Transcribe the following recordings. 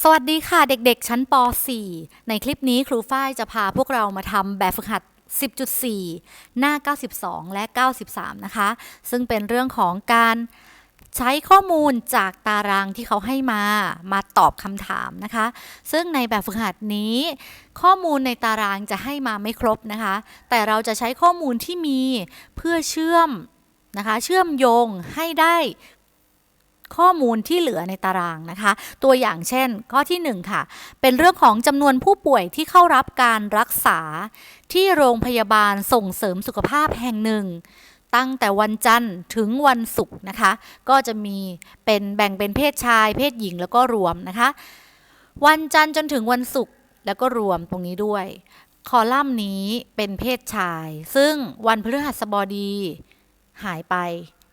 สวัสดีค่ะเด็กๆ ชั้นป .4 ในคลิปนี้ครูฝ้ายจะพาพวกเรามาทำแบบฝึกหัด 10.4 หน้า 92 และ 93 นะคะ ซึ่งเป็นเรื่องของการใช้ข้อมูลจากตารางที่เขาให้มามาตอบคำถามนะคะ ซึ่งในแบบฝึกหัดนี้ ข้อมูลในตารางจะให้มาไม่ครบนะคะ แต่เราจะใช้ข้อมูลที่มีเพื่อเชื่อมนะคะ เชื่อมโยงให้ได้ ข้อมูลที่เหลือในตารางนะคะ ตัวอย่างเช่น ข้อที่ 1 ค่ะ เป็นเรื่องของจำนวนผู้ป่วยที่เข้ารับการรักษา ที่โรงพยาบาลส่งเสริมสุขภาพแห่งหนึ่งตั้งแต่วันจันทร์ถึงวันศุกร์นะคะ ก็จะมีเป็นแบ่งเป็นเพศชาย เพศหญิงแล้วก็รวมนะคะ วันจันทร์จนถึงวันศุกร์แล้วก็รวมตรงนี้ด้วย คอลัมน์นี้เป็นเพศชาย ซึ่งวันพฤหัสบดีหายไป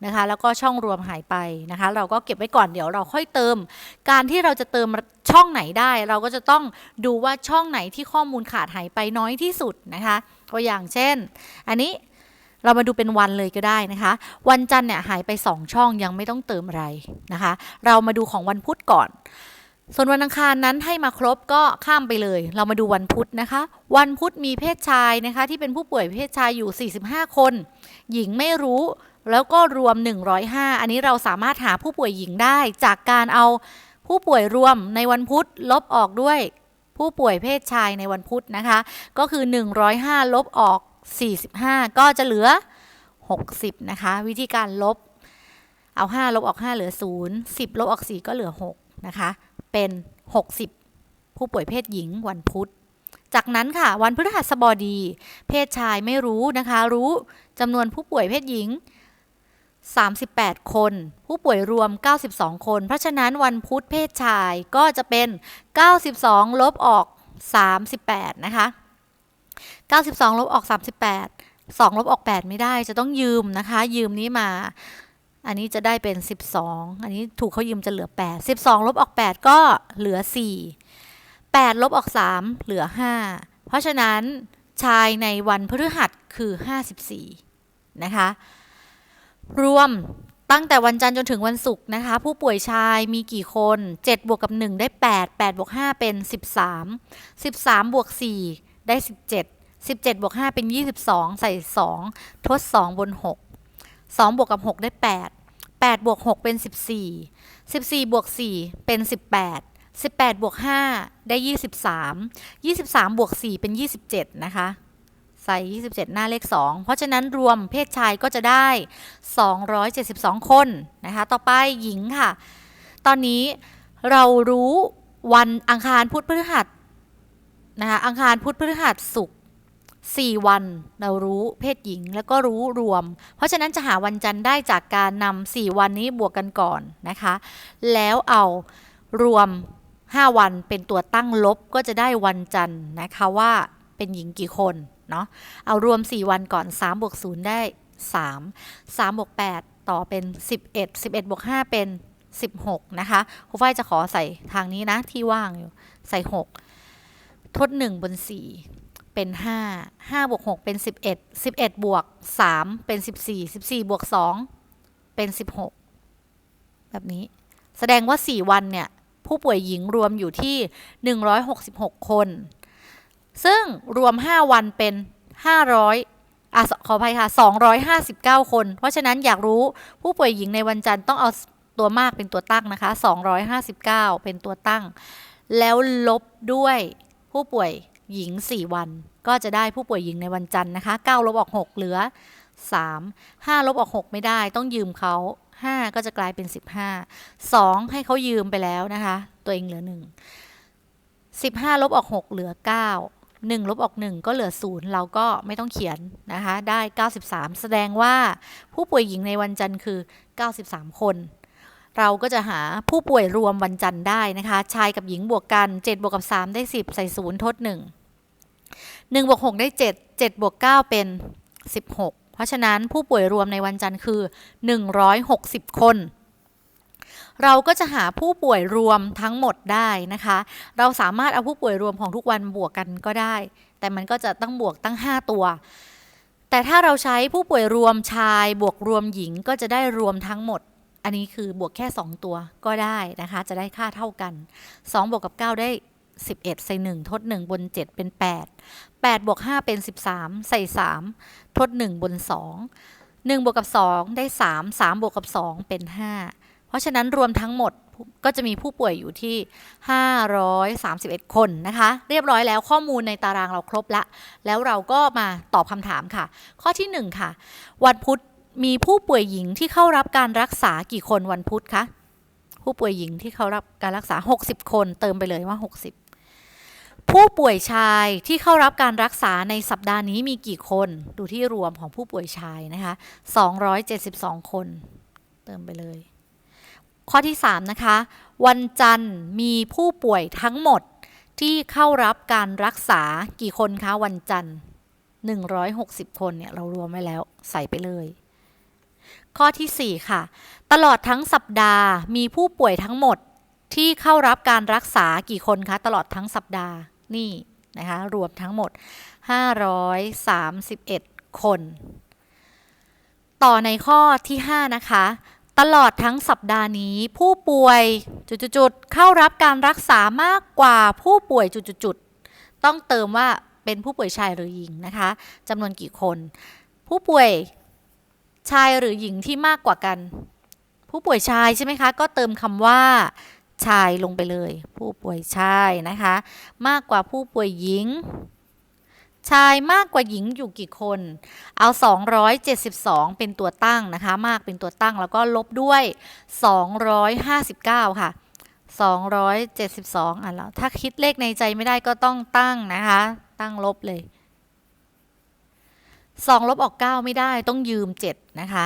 นะคะแล้วก็ช่องรวมหายไปนะคะ เราก็เก็บไว้ก่อนเดี๋ยวเราค่อยเติม การที่เราจะเติมช่องไหนได้ เราก็จะต้องดูว่าช่องไหนที่ข้อมูลขาดหายไปน้อยที่สุดนะคะตัวอย่างเช่น อันนี้เรามาดูเป็นวันเลยก็ได้นะคะ วันจันทร์เนี่ยหายไป 2 ช่องยังไม่ต้องเติมอะไรนะคะ เรามาดูของวันพุธก่อน ส่วนวันอังคารนั้นให้มาครบก็ข้ามไปเลย เรามาดูวันพุธนะคะ วันพุธมีเพศชายนะคะ ที่เป็นผู้ป่วยเพศชายอยู่ 45 คน หญิงไม่รู้ แล้วก็รวม 105 อันนี้เราสามารถหาผู้ป่วยหญิงได้ จากการเอาผู้ป่วยรวมในวันพุธลบออกด้วย ผู้ป่วยเพศชายในวันพุธนะคะ ก็คือ 105 ลบออก 45 ก็จะเหลือ 60 นะคะ วิธีการลบ เอา 5 ลบออก 5 เหลือ 0 10 ลบออก 4 ก็เหลือ 6 นะคะ เป็น 60 ผู้ป่วยเพศหญิงวันพุธจากนั้นค่ะวันพฤหัสบดี เพศชายไม่รู้นะคะ รู้จำนวนผู้ป่วยเพศหญิง 38 คน ผู้ป่วยรวม 92 คน เพราะฉะนั้นวันพุธเพศชายก็จะเป็น 92 ลบออก 38 นะคะ 92 ลบออก 38 2 ลบออก 8 ไม่ได้จะต้องยืมนะคะ ยืมนี้มา อันนี้จะได้เป็น 12 อันนี้ถูกเขายืมจะเหลือ 8 12 ลบออก 8 ก็เหลือ 4 8 ลบออก 3 เหลือ 5 เพราะฉะนั้นชายในวันพฤหัสคือ 54 นะคะ รวมตั้งแต่วันจันทร์จนถึงวันศุกร์นะคะ ผู้ป่วยชายมีกี่คน 7 บวกกับ 1 ได้ 8 8 บวก 5 เป็น 13 13 บวก 4 ได้ 17 17 บวก 5 เป็น 22 ใส่ 2 ทด 2 บน 6 2 บวกกับ 6 ได้ 8 8 บวก 6 เป็น 14 14 บวก 4 เป็น 18 18 บวก 5 ได้ 23 23 บวก 4 เป็น 27 นะคะ ส่ 27 หน้าเลข 2 เพราะฉะนั้นรวมเพศชายก็จะได้ 272 คนนะคะต่อไปหญิงค่ะ ตอนนี้เรารู้วันอังคารพุธพฤหัสนะคะอังคารพุธพฤหัสศุกร์4 วันเรารู้เพศหญิงแล้วก็รู้รวม เพราะฉะนั้นจะหาวันจันทร์ได้จากการนำ4วันนี้บวกกันก่อนนะคะ แล้วเอารวม 5 วันเป็นตัวตั้งลบก็จะได้วันจันทร์นะคะว่าเป็นหญิงกี่คน เนาะเอารวม 4 วันก่อน3บวก0ได้ 3 3บวก8ต่อเป็น 11 11บวก5เป็น 16 นะคะครูฝ้ายจะขอใส่ทางนี้นะที่ว่างอยู่ใส่ 6 ทด 1 บน 4 เป็น 5 5บวก6เป็น 11 11 บวก 3 เป็น 14 14 บวก 2 เป็น 16 แบบนี้ แสดงว่า 4 วันเนี่ย ผู้ป่วยหญิงรวมอยู่ที่ 166 คน ซึ่งรวม 5 วันเป็น 500อะขออภัยค่ะ 259 คน เพราะฉะนั้นอยากรู้ผู้ป่วยหญิงในวันจันทร์ต้องเอาตัวมากเป็นตัวตั้งนะคะ 259 เป็นตัวตั้ง แล้วลบด้วยผู้ป่วยหญิง 4 วัน ก็จะได้ผู้ป่วยหญิงในวันจันทร์นะคะ 9 ลบออก 6 เหลือ 3 5 ลบออก 6 ไม่ได้ ต้องยืมเขา 5 ก็จะกลายเป็น 15 2 ให้เขายืมไปแล้วนะคะ ตัวเองเหลือ 1 15 ลบออก 6 เหลือ 9 1ลบออก 1 ก็เหลือ 0 เราก็ไม่ต้องเขียนนะคะ ได้ 93 แสดงว่าผู้ป่วยหญิงในวันจันทร์คือ 93 คน เราก็จะหาผู้ป่วยรวมวันจันทร์ได้นะคะ ชายกับหญิงบวกกัน 7 บวกกับ 3 ได้ 10 ใส่ 0 ทด 1 1บวก6ได้ 7 7บวก9เป็น 16 เพราะฉะนั้นผู้ป่วยรวมในวันจันทร์คือ 160 คน เราก็จะหาผู้ป่วยรวมทั้งหมดได้นะคะ เราสามารถเอาผู้ป่วยรวมของทุกวันบวกกันก็ได้ แต่มันก็จะต้องบวกตั้ง 5 ตัว แต่ถ้าเราใช้ผู้ป่วยรวมชาย บวกรวมหญิงก็จะได้รวมทั้งหมด อันนี้คือบวกแค่ 2 ตัวก็ได้นะคะ จะได้ค่าเท่ากัน 2 บวกกับ 9 ได้ 11 ใส่ 1 ทด 1 บน 7 เป็น 8 8 บวก 5 เป็น 13 ใส่ 3 ทด 1 บน 2 1 บวกกับ 2 ได้ 3 3 บวกกับ 2 เป็น 5 เพราะฉะนั้นรวมทั้งหมดก็จะมีผู้ป่วยอยู่ที่ 531 คนนะคะ เรียบร้อยแล้วข้อมูลในตารางเราครบละ แล้วเราก็มาตอบคำถามค่ะ ข้อที่ 1 ค่ะ วันพุธมีผู้ป่วยหญิงที่เข้ารับการรักษากี่คนวันพุธคะ ผู้ป่วยหญิงที่เข้ารับการรักษา 60 คนเติมไปเลยว่า 60 ผู้ป่วยชายที่เข้ารับการรักษาในสัปดาห์นี้มีกี่คน ดูที่รวมของผู้ป่วยชายนะคะ 272 คน เติมไปเลย ข้อที่ 3 นะคะ วันจันทร์มีผู้ป่วยทั้งหมดที่เข้ารับการรักษากี่คนคะวันจันทร์ 160 คนเนี่ยเรารวมไว้แล้วใส่ไปเลย ข้อที่ 4 ค่ะ ตลอดทั้งสัปดาห์มีผู้ป่วยทั้งหมดที่เข้ารับการรักษากี่คนคะ ตลอดทั้งสัปดาห์นี่นะคะรวมทั้งหมด 531 คน ต่อในข้อที่ 5 นะคะ ตลอดทั้งสัปดาห์นี้ ผู้ป่วยจุดๆเข้ารับการรักษามากกว่าผู้ป่วยจุดๆต้องเติมว่าเป็นผู้ป่วยชายหรือหญิงนะคะจำนวนกี่คน ผู้ป่วยชายหรือหญิงที่มากกว่ากัน ผู้ป่วยชายใช่ไหมคะ ก็เติมคำว่า ชายลงไปเลย ผู้ป่วยชายนะคะ มากกว่าผู้ป่วยหญิง ชายมากกว่าหญิงอยู่กี่คน เอา 272 เป็นตัวตั้งนะคะ มากเป็นตัวตั้งแล้วก็ลบด้วย 259 ค่ะ 272อะแล้วถ้าคิดเลขในใจไม่ได้ก็ต้องตั้งนะคะ ตั้งลบเลย2ลบออก 9 ไม่ได้ต้องยืม 7 นะคะ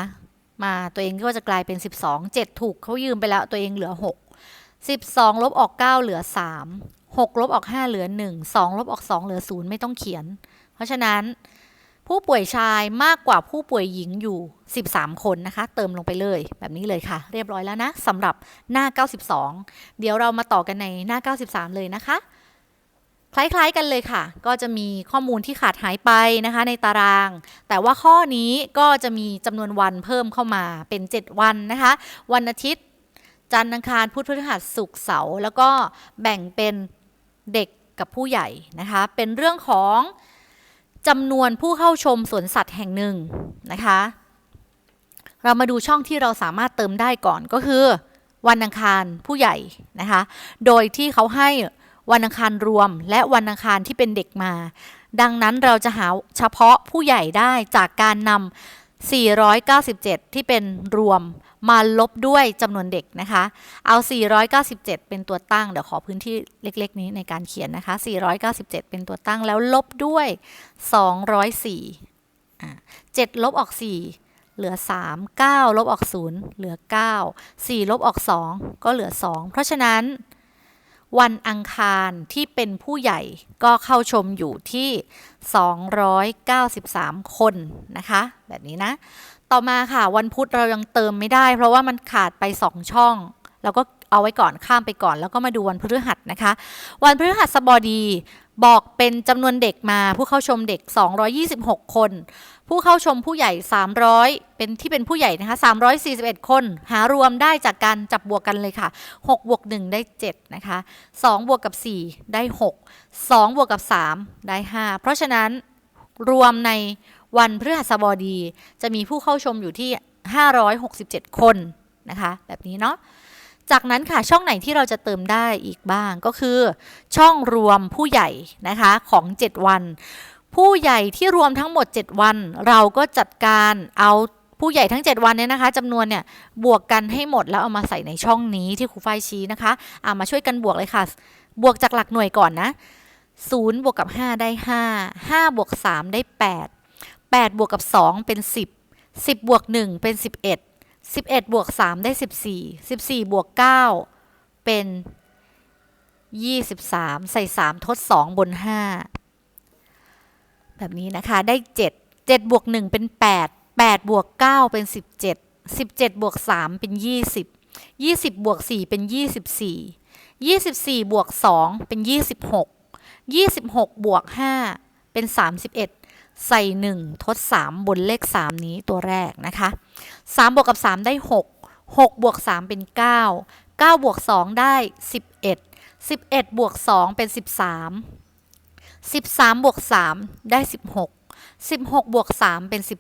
มาตัวเองก็จะกลายเป็น 12 7 ถูกเขายืมไปแล้วตัวเองเหลือ 6 12 ลบออก 9 เหลือ 3 6 ลบออก 5 เหลือ 1 2 ลบออก 2 เหลือ 0 ไม่ต้องเขียน เพราะฉะนั้นผู้ป่วยชายมากกว่าผู้ป่วยหญิงอยู่ 13 คนนะคะ เติมลงไปเลยแบบนี้เลยค่ะ เรียบร้อยแล้วนะสำหรับหน้า 92 เดี๋ยวเรามาต่อกันในหน้า 93 เลยนะคะ คล้ายๆกันเลยค่ะ ก็จะมีข้อมูลที่ขาดหายไปนะคะ ในตาราง แต่ว่าข้อนี้ก็จะมีจำนวนวันเพิ่มเข้ามาเป็น 7 วันนะคะ วันอาทิตย์ จันทร์อังคารพุธพฤหัสศุกร์เสาร์แล้วก็แบ่งเป็นเด็กกับผู้ใหญ่นะคะ เป็นเรื่องของ จำนวนผู้เข้าชมสวนสัตว์แห่งหนึ่งนะคะ เรามาดูช่องที่เราสามารถเติมได้ก่อนก็คือ วันอังคารผู้ใหญ่นะคะ โดยที่เขาให้วันอังคารรวม และวันอังคารที่เป็นเด็กมา ดังนั้นเราจะหาเฉพาะผู้ใหญ่ได้จากการนำ 497 ที่เป็นรวมมาลบด้วยจำนวนเด็กนะคะ เอา 497 เป็นตัวตั้ง เดี๋ยวขอพื้นที่เล็ก ๆ นี้ในการเขียนนะคะ 497 เป็นตัวตั้งแล้วลบด้วย 204อ่า7ลบออก 4 เหลือ 3 9 ลบออก 0 เหลือ 9 4 ลบออก 2 ก็เหลือ 2 เพราะฉะนั้น วันอังคารที่เป็นผู้ใหญ่ก็เข้าชมอยู่ที่ 293 คนนะคะ แบบนี้นะ ต่อมาค่ะวันพุธเรายังเติมไม่ได้ เพราะว่ามันขาดไป 2 ช่อง แล้วก็ เอาไว้ก่อนข้ามไปก่อน แล้วก็มาดูวันพฤหัสนะคะ วันพฤหัสบดีบอกเป็นจำนวนเด็กมาผู้เข้าชมเด็ก 226 คน ผู้เข้าชมผู้ใหญ่ 300 เป็นที่เป็นผู้ใหญ่นะคะ 341 คน หารวมได้จากการจับบวกกันเลยค่ะ 6 บวก 1 ได้ 7 นะคะ 2 บวกกับ 4 ได้ 6 2 บวกกับ 3 ได้ 5 เพราะฉะนั้นรวมในวันพฤหัสบดี จะมีผู้เข้าชมอยู่ที่ 567 คนนะคะ แบบนี้เนาะ จากนั้นค่ะช่องไหนที่เราจะเติมได้อีกบ้างก็คือ ช่องรวมผู้ใหญ่นะคะของ 7 วัน ผู้ใหญ่ที่รวมทั้งหมด 7 วัน เราก็จัดการเอาผู้ใหญ่ทั้ง 7 วันเนี่ยนะคะจำนวนเนี่ยบวกกันให้หมดแล้วเอามาใส่ในช่องนี้ที่ครูฝ้ายชี้นะคะเอามาช่วยกันบวกเลยค่ะ บวกจากหลักหน่วยก่อนนะ0บวกกับ 5 ได้ 5 5บวก3ได้ 8 8 บวกกับ 2 เป็น 10 10 บวก 1 เป็น 11 11บวก3ได้ 14 14บวก9เป็น 23 ใส่ 3 ทด 2 บน 5 แบบนี้นะคะ ได้ 7 7บวก1เป็น 8 8บวก9เป็น 17 17บวก3เป็น 20 20บวก4เป็น 24 24บวก2เป็น 26 26บวก5เป็น 31 ใส่ 1 ทด 3 บนเลข 3 นี้ตัวแรกนะคะ 3 บวกกับ 3 ได้ 6 6 บวก 3 เป็น 9 9 บวก 2 ได้ 11 11 บวก 2 เป็น 13 13 บวก 3 ได้ 16 16 บวก 3 เป็น 19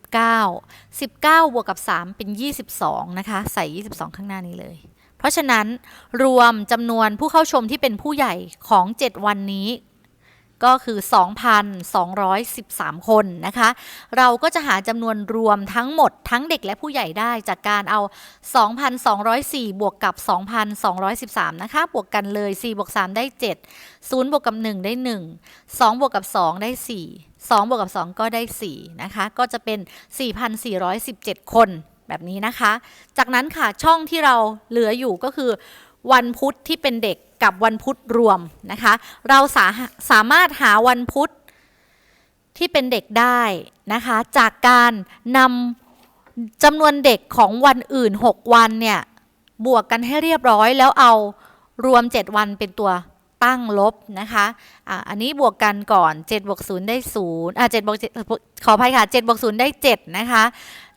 19 บวกกับ 3 เป็น 22 นะคะ ใส่ 22 ข้างหน้านี้เลย เพราะฉะนั้นรวมจำนวนผู้เข้าชมที่เป็นผู้ใหญ่ของ 7 วันนี้ ก็คือ 2,213 คนนะคะ เราก็จะหาจำนวนรวมทั้งหมดทั้งเด็กและผู้ใหญ่ได้จากการเอา 2,204 บวกกับ 2,213 นะคะ บวกกันเลย 4 บวก 3 ได้ 7 0 บวกกับ 1 ได้ 1 2 บวกกับ 2 ได้ 4 2 บวกกับ 2 ก็ได้ 4 นะคะ ก็จะเป็น 4,417 คนแบบนี้นะคะ จากนั้นค่ะช่องที่เราเหลืออยู่ก็คือ วันพุธที่เป็นเด็ก กับวันพุธรวมนะคะ เราสาสามารถหาวันพุธที่เป็นเด็กได้นะคะ จากการนำจำนวนเด็กของวันอื่น 6 วันเนี่ย บวกกันให้เรียบร้อยแล้วเอารวม 7 วันเป็นตัวตั้งลบนะคะอะอันนี้บวกกันก่อน7บวก0ได้0อะ7บวก7ขออภัยค่ะ7บวก0ได้7นะคะ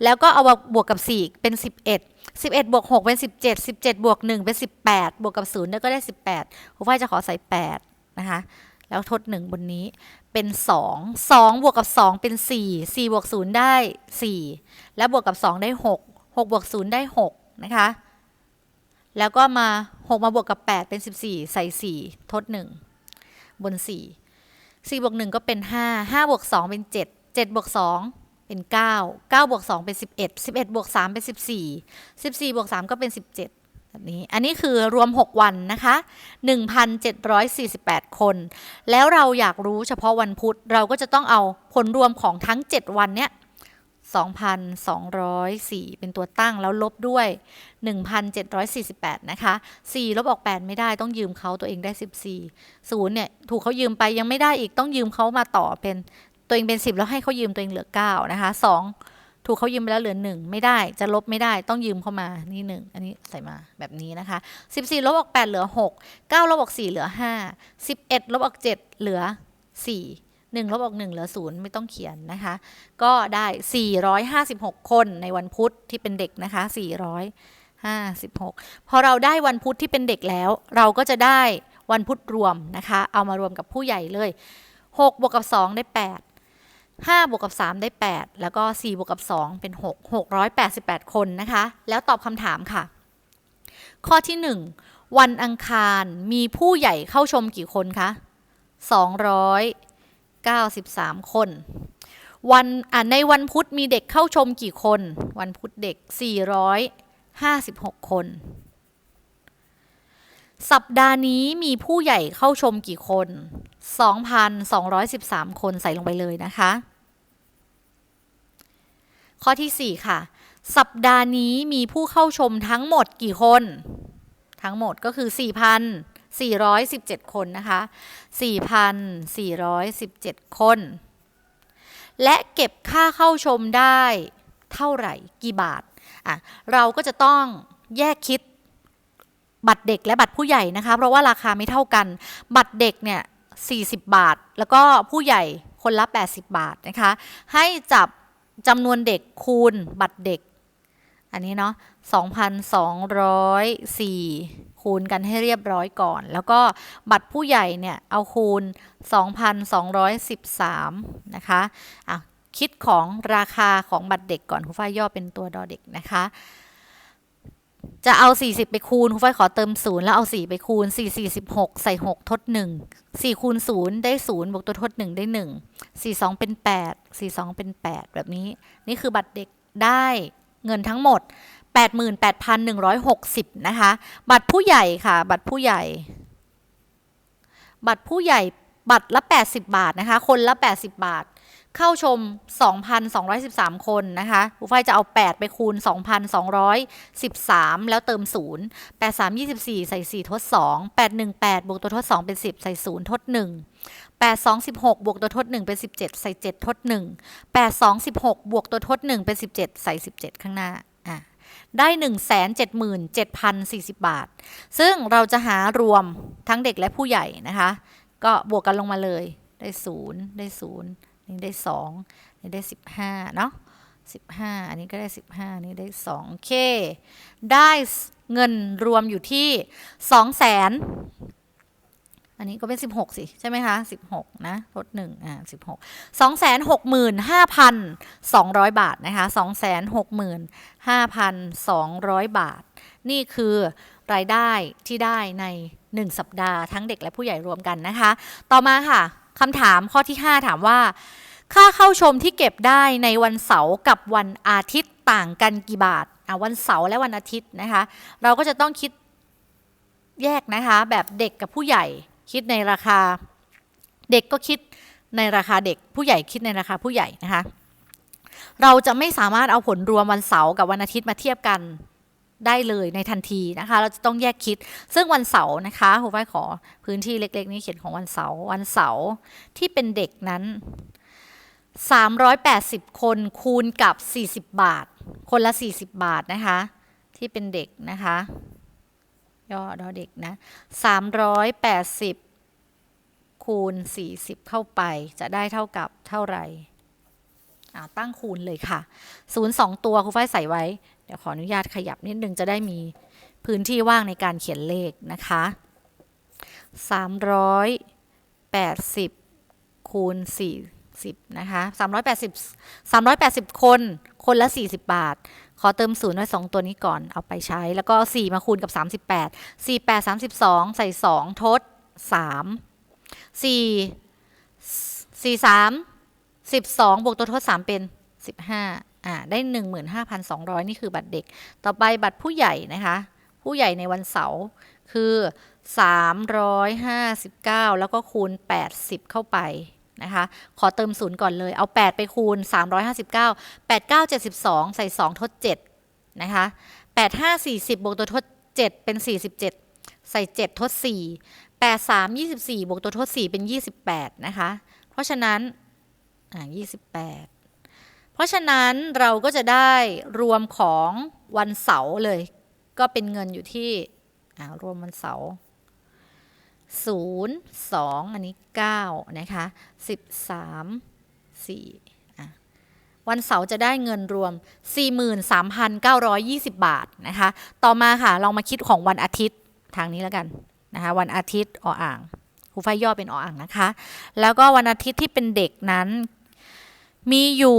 แล้วก็เอามาบวกกับ 4 เป็น 11 11บวก6เป็น 17 17บวก1เป็น 18 บวกกับ0แล้วก็ได้ 18ครูฝ้ายจะขอใส่ 8 นะคะ แล้วทด 1 บนนี้เป็น 2 2 บวกกับ 2 เป็น 4 4 บวก 0 ได้ 4 แล้วบวกกับ 2 ได้ 6 6 บวก 0 ได้ 6 นะคะ แล้วก็มา 6 มาบวกกับ 8 เป็น 14 ใส่ 4 ทด 1 บน 4 4บวก1ก็เป็น 5 5บวก2เป็น 7 7บวก2 เป็น 9 9บวก2เป็น 11 11บวก3เป็น 14 14บวก3ก็เป็น 17แบบนี้ อันนี้คือรวม 6 วันนะคะ 1,748 คน แล้วเราอยากรู้เฉพาะวันพุธ เราก็จะต้องเอาผลรวมของทั้ง 7 วันเนี้ย2,204 เป็นตัวตั้งแล้วลบด้วย 1,748 นะคะ 4 ลบออก 8 ไม่ได้ต้องยืมเขาตัวเองได้ 14 0เนี่ย ถูกเขายืมไปยังไม่ได้อีกต้องยืมเขามาต่อเป็น ตัวเองเป็น10แล้วให้เขายืมตัวเองเหลือ9นะคะ2ถูกเขายืมไปแล้วเหลือ1ไม่ได้จะลบไม่ได้ต้องยืมเข้ามานี่1อันนี้ใส่มาแบบนี้นะคะ14ลบออก8เหลือ6 9ลบออก4เหลือ5 11ลบออก7เหลือ4 1ลบออก1เหลือ0ไม่ต้องเขียนนะคะ ก็ได้ 456 คนในวันพุธที่เป็นเด็กนะคะ 456 พอเราได้วันพุธที่เป็นเด็กแล้ว เราก็จะได้วันพุธรวมนะคะ เอามารวมกับผู้ใหญ่เลย 6 บวกกับ 2 ได้ 8 5บวกกับ 3 ได้ 8 แล้วก็ 4บวกกับ 2 เป็น 6 688 คนนะคะ แล้วตอบคำถามค่ะ ข้อที่ 1 วันอังคารมีผู้ใหญ่เข้าชมกี่คนคะ 293 คน วันในวันพุธมีเด็กเข้าชมกี่คน วันพุธเด็ก 456 คน สัปดาห์นี้มีผู้ใหญ่เข้าชมกี่คน 2,213 คนใส่ลงไปเลยนะคะ ข้อที่ 4 ค่ะ สัปดาห์นี้มีผู้เข้าชมทั้งหมดกี่คน ทั้งหมดก็คือ 4,417 คนนะคะ 4,417 คน และเก็บค่าเข้าชมได้เท่าไหร่กี่บาทอะเราก็จะต้องแยกคิดบัตรเด็กและบัตรผู้ใหญ่นะคะ เพราะว่าราคาไม่เท่ากัน บัตรเด็กเนี่ย 40 บาท แล้วก็ผู้ใหญ่คนละ 80 บาทนะคะ ให้จับจำนวนเด็กคูณบัตรเด็ก อันนี้เนาะ2,204 คูณกันให้เรียบร้อยก่อน แล้วก็บัตรผู้ใหญ่เนี่ย เอาคูณ 2,213 นะคะอะคิดของราคาของบัตรเด็กก่อนครูฝ้ายย่อเป็นตัวดอเด็กนะคะ จะเอา 40 ไปคูณครูฝ้ายขอเติม 0 แล้วเอา 4 ไปคูณ 4 46 ใส่ 6 ทด 1 4 คูณ 0 ได้ 0 บวกตัวทด 1 ได้ 1 4 2 เป็น 8 4 2 เป็น 8 แบบนี้ นี่คือบัตรเด็กได้เงินทั้งหมด 88,160 นะคะ บัตรผู้ใหญ่ค่ะ บัตรผู้ใหญ่ บัตรผู้ใหญ่ บัตรละ 80 บาทนะคะ คนละ 80 บาท เข้าชม 2,213 คนนะคะครูฝ้ายจะเอา 8 ไปคูณ 2,213 แล้วเติม 0 8 3 24 ใส่ 4 ทด 2 8 1 8 บวกตัวทด 2 เป็น 10 ใส่ 0 ทด 1 8 2 16 บวกตัวทด 1 เป็น 17 ใส่ 7 ทด 1 8 2 16 บวกตัวทด 1 เป็น 17 ใส่ 17 ข้างหน้าอะได้ 177,040 บาท ซึ่งเราจะหารวมทั้งเด็กและผู้ใหญ่นะคะ ก็บวกกันลงมาเลยได้ 0 ได้ 0 นี่ได้2นี่ได้15เนาะ15อันนี้ก็ได้15นี่ได้2โอเค ได้เงินรวมอยู่ที่2แสนอันนี้ก็เป็น 16 สิ ใช่ไหมคะ 16 นะลด1อ่า16 265,200บาทนะคะ265,200บาท นี่คือรายได้ที่ได้ใน 1 สัปดาห์ทั้งเด็กและผู้ใหญ่รวมกันนะคะ ต่อมาค่ะ คำถามข้อที่ 5 ถามว่า ค่าเข้าชมที่เก็บได้ในวันเสาร์กับวันอาทิตย์ต่างกันกี่บาทอะวันเสาร์และวันอาทิตย์นะคะ เราก็จะต้องคิดแยกนะคะ แบบเด็กกับผู้ใหญ่คิดในราคา เด็กก็คิดในราคาเด็ก ผู้ใหญ่คิดในราคาผู้ใหญ่นะคะ เราจะไม่สามารถเอาผลรวมวันเสาร์กับวันอาทิตย์มาเทียบกัน ได้เลยในทันทีนะคะ เราจะต้องแยกคิด ซึ่งวันเสาร์นะคะครูฝ้ายขอพื้นที่เล็กๆ นี้เขียนของวันเสาร์วันเสาร์ที่เป็นเด็กนั้น 380 คนคูณกับ 40 บาท คนละ 40 บาทนะคะ ที่เป็นเด็กนะคะย่อดอเด็กนะ 380 คูณ 40 เข้าไปจะได้เท่ากับเท่าไหร่อ่าตั้งคูณเลยค่ะ 0 2 ตัวครูฝ้ายใส่ไว้ เดี๋ยวขออนุญาตขยับนิดนึงจะได้มีพื้นที่ว่างในการเขียนเลขนะคะ380คูณ40นะคะ380 380 คน คนละ 40 บาท ขอเติมศูนย์ไว้2ตัวนี้ก่อนเอาไปใช้ แล้วก็ 4 มาคูณกับ 38 4 8 32 ใส่ 2 ทด 3 4 4 3 12 บวกตัวทด 3 เป็น 15 อ่าได้ 15,200 นี่คือบัตรเด็ก ต่อไปบัตรผู้ใหญ่นะคะ ผู้ใหญ่ในวันเสาร์คือ 359 แล้วก็คูณ 80 เข้าไปนะคะ ขอเติมศูนย์ก่อนเลย เอา 8 ไปคูณ 359 8 9 72 ใส่ 2 ทด 7 นะคะ 8 5 40 บวกตัวทด 7 เป็น 47 ใส่ 7 ทด 4 8 3 24 บวกตัวทด 4 เป็น 28 นะคะ เพราะฉะนั้นอ่า28 เพราะฉะนั้นเราก็จะได้รวมของวันเสาร์เลย ก็เป็นเงินอยู่ที่รวมวันเสาร์ศูนย์สองอันนี้เก้านะคะสิบสามสี่วันเสาร์จะได้เงินรวม 43,920 บาทนะคะ ต่อมาค่ะ ลองมาคิดของวันอาทิตย์ทางนี้แล้วกันนะคะ วันอาทิตย์ออ่างครูฝ้ายย่อเป็นออ่างนะคะ แล้วก็วันอาทิตย์ที่เป็นเด็กนั้น มีอยู่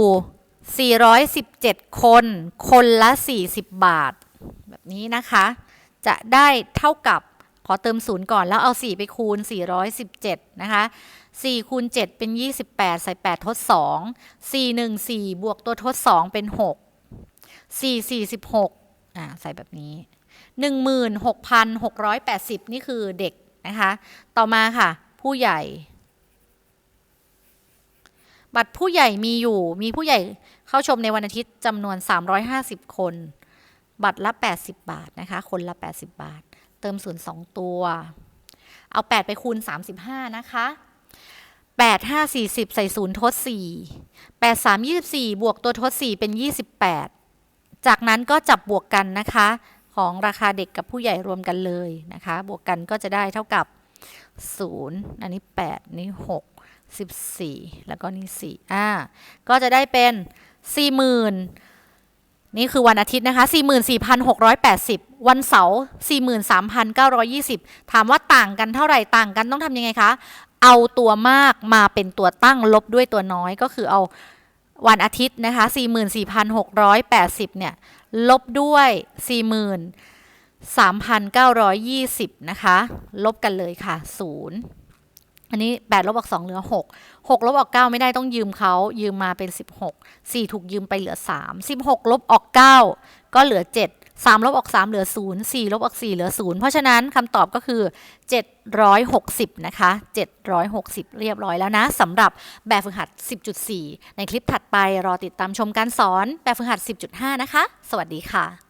417 คน คนละ 40 บาท แบบนี้นะคะ จะได้เท่ากับขอเติมศูนย์ก่อนแล้วเอา 4 ไปคูณ 417 นะคะ 4 คูณ 7 เป็น 28 ใส่ 8 ทด 2 4 1 4 บวกตัวทด 2 เป็น 6 4 46อ่าใส่แบบนี้ 16,680 นี่คือเด็กนะคะ ต่อมาค่ะ ผู้ใหญ่ บัตรผู้ใหญ่มีอยู่ มีผู้ใหญ่ เข้าชมในวันอาทิตย์จำนวน 350 คน บัตรละ 80 บาทนะคะ คนละ 80 บาท เติมศูนย์สองตัว เอา 8 ไปคูณ 35 นะคะ8 5 40 ใส่ศูนย์ทด 4 8 3 24 บวกตัวทด 4 เป็น 28 จากนั้นก็จับบวกกันนะคะ ของราคาเด็กกับผู้ใหญ่รวมกันเลยนะคะ บวกกันก็จะได้เท่ากับ 0 อันนี้ 8 นี่ 6 14 แล้วก็นี่4อ่าก็จะได้เป็น 40,000 นี่คือวันอาทิตย์นะคะ 44,680 วันเสาร์43,920 ถามว่าต่างกันเท่าไหร่ต่างกันต้องทำยังไงคะ เอาตัวมากมาเป็นตัวตั้งลบด้วยตัวน้อยก็คือเอาวันอาทิตย์นะคะ 44,680 เนี่ย ลบด้วย43,920 นะคะ ลบกันเลยค่ะ 0 อันนี้8ลบออก2เหลือ 6 6ลบออก9ไม่ได้ต้องยืมเขายืมมาเป็น 16 4 ถูกยืมไปเหลือ 3 16ลบออก 9 ก็เหลือ 7 3ลบออก3เหลือ 0 4ลบออก4เหลือ 0 เพราะฉะนั้นคำตอบก็คือ 760 นะคะ 760 เรียบร้อยแล้วนะสำหรับแบบฝึกหัด 10.4 ในคลิปถัดไปรอติดตามชมการสอนแบบฝึกหัด 10.5 นะคะ สวัสดีค่ะ